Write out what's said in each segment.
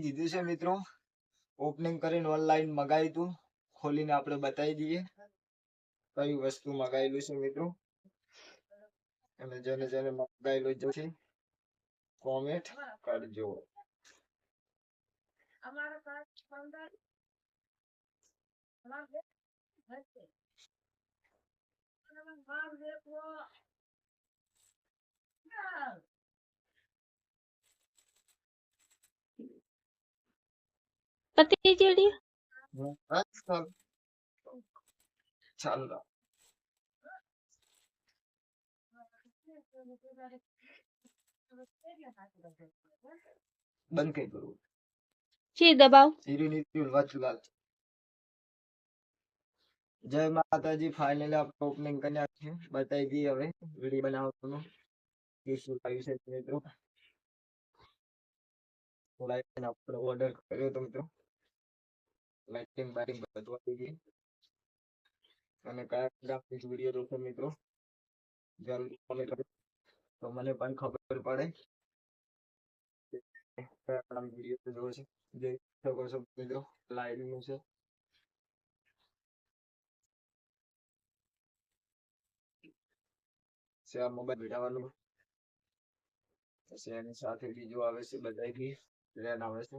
દીધું છે મિત્રો ઓપનિંગ કરીને ઓનલાઈન મગાવ્યું હતું ખોલીને આપણે બતાવી દઈએ કઈ વસ્તુ મગાવેલું છે મિત્રો. અને જેને જેને મગાવેલું છે કોમેન્ટ કરજો પતિ જેડી હા, ચાલ ચાલો બંધ કઈ કરવું જી દબાવ હીરોની વાચલાલ જય માતાજી ફાઇનલી આપણે ઓપનિંગ કરી નાખ્યું બતાવી દઈએ હવે વિડીયો બનાવવાનું કે શું આવ્યું છે તે મિત્રો લાઈટ આપણે ઓર્ડર કર્યો તો મિત્રો લાઇટિંગ બાઇટિંગ બધું આપી દઈએ અને કયા ગ્રાફિક્સ વીડિયો જોશો મિત્રો? જરૂર કોમેન્ટ તો મને પણ ખબર પડે. કયા વીડિયો જોવો છે? જોઈ શકો છો મિત્રો લાઈવ છે. મોબાઈલ ભેટાવાનું પછી એની સાથે બીજું આવે છે બધાથી રેન આવે છે.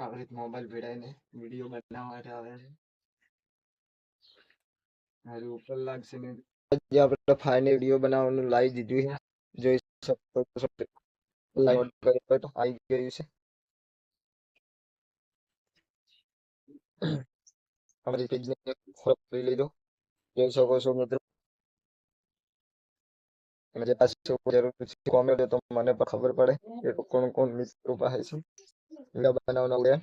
આવી રીતે મોબાઈલ ભેડાઈને વીડિયો બનાવવા માટે આવે છે. હારે ઉપર લાગશે ને. આજે આપણે ફાઇનલ વીડિયો બનાવવાનું લાવી દીધું છે. જોઈ શકો છો. લાઈવ કરી તો આવી ગયું છે. અમારી પેજને ફોલો કરી લીધો જોઈ શકો છો મિત્રો. મને પાસે જરૂર છે કોમેન્ટ તો મને પણ ખબર પડે કે કોણ કોણ મિત્રો પાસે છે. Ikaw ba naunaw yan?